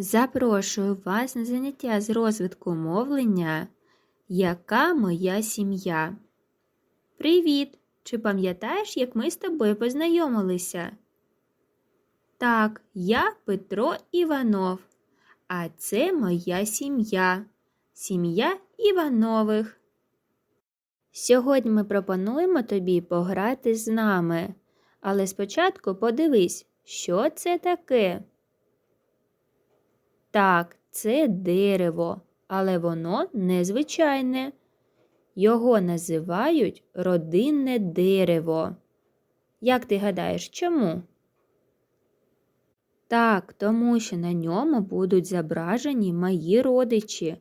Запрошую вас на заняття з розвитку мовлення. Яка моя сім'я? Привіт! Чи пам'ятаєш, як ми з тобою познайомилися? Так, я Петро Іванов, а це моя сім'я. Сім'я Іванових. Сьогодні ми пропонуємо тобі пограти з нами. Але спочатку подивись, що це таке. Так, це дерево, але воно незвичайне. Його називають родинне дерево. Як ти гадаєш, чому? Так, тому що на ньому будуть зображені мої родичі.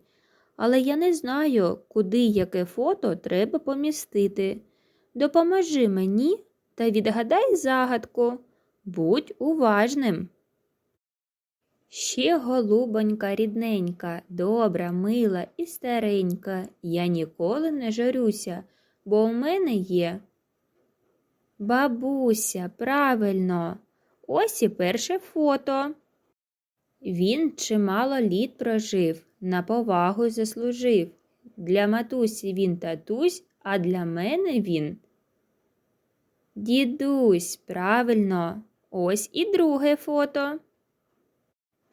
Але я не знаю, куди яке фото треба помістити. Допоможи мені та відгадай загадку. Будь уважним. Ще голубонька рідненька, добра, мила і старенька. Я ніколи не жарюся, бо у мене є. Бабуся, правильно, ось і перше фото. Він чимало літ прожив, на повагу заслужив. Для матусі він татусь, а для мене він. Дідусь, правильно, ось і друге фото.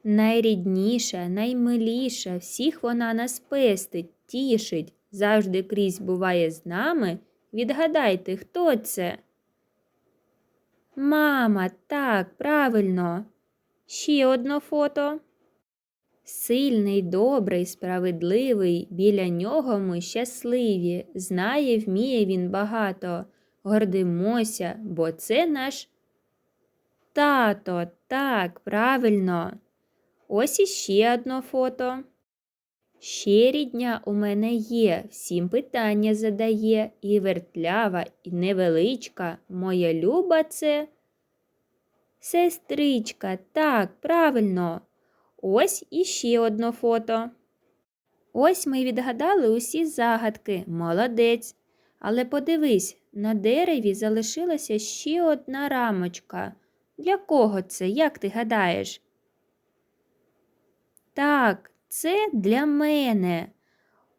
Найрідніша, наймиліша, всіх вона нас пестить, тішить, завжди крізь буває з нами. Відгадайте, хто це? Мама, так, правильно. Ще одно фото. Сильний, добрий, справедливий, біля нього ми щасливі, знає, вміє він багато. Гордимося, бо це наш тато, так, правильно. Ось іще одно фото. Ще рідня у мене є, всім питання задає, і вертлява, і невеличка, моя люба це. Сестричка, так, правильно. Ось іще одно фото. Ось ми відгадали усі загадки, молодець. Але подивись, на дереві залишилася ще одна рамочка. Для кого це, як ти гадаєш? Так, це для мене.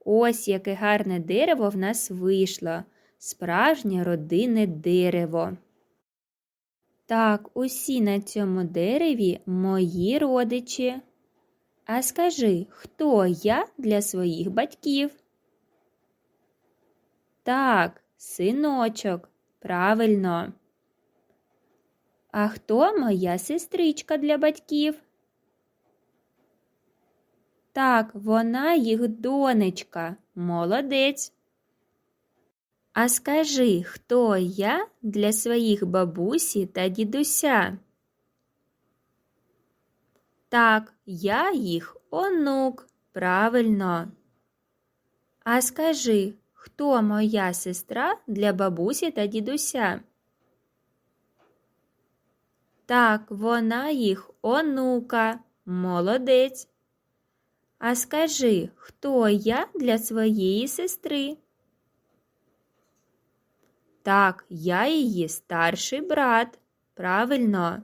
Ось яке гарне дерево в нас вийшло. Справжнє родинне дерево. Так, усі на цьому дереві мої родичі. А скажи, хто я для своїх батьків? Так, синочок, правильно. А хто моя сестричка для батьків? Так, вона їх донечка, молодець. А скажи, хто я для своїх бабусі та дідуся? Так, я їх онук, правильно. А скажи, хто моя сестра для бабусі та дідуся? Так, вона їх онука, молодець. А скажи, хто я для своєї сестри? Так, я її старший брат. Правильно.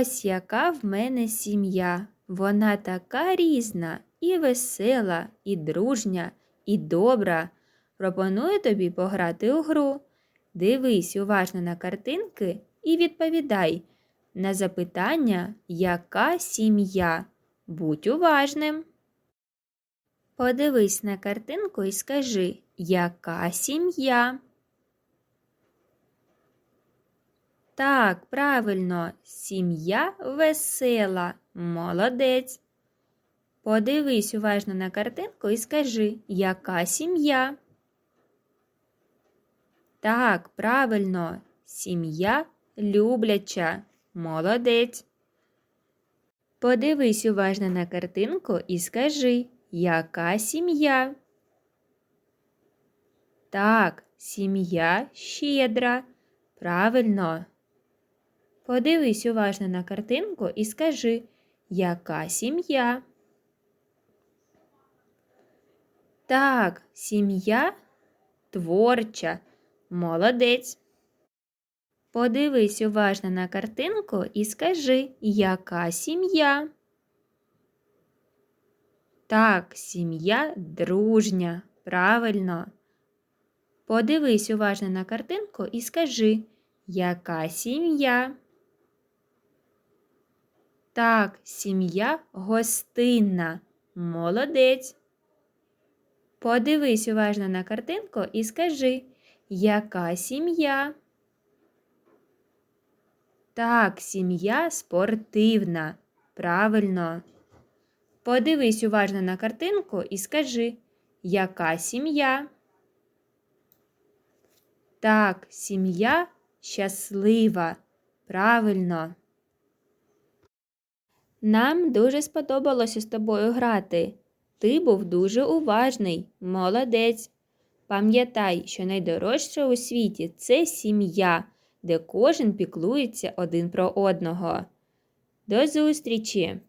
Ось яка в мене сім'я. Вона така різна, і весела, і дружня, і добра. Пропоную тобі пограти у гру. Дивись уважно на картинки і відповідай на запитання, яка сім'я. Будь уважним. Подивись на картинку і скажи, яка сім'я? Так, правильно, сім'я весела. Молодець. Подивись уважно на картинку і скажи, яка сім'я? Так, правильно, сім'я любляча. Молодець. Подивись уважно на картинку і скажи, яка сім'я? Так, сім'я щедра. Правильно. Подивись уважно на картинку і скажи, яка сім'я? Так, сім'я творча. Молодець. Подивись уважно на картинку і скажи, яка сім'я? Так, сім'я дружня. Правильно. Подивись уважно на картинку і скажи, яка сім'я? Так, сім'я гостинна. Молодець. Подивись уважно на картинку і скажи, яка сім'я? Так, сім'я спортивна. Правильно. Подивись уважно на картинку і скажи, яка сім'я? Так, сім'я щаслива. Правильно. Нам дуже сподобалося з тобою грати. Ти був дуже уважний, молодець. Пам'ятай, що найдорожче у світі це сім'я, де кожен піклується один про одного. До зустрічі!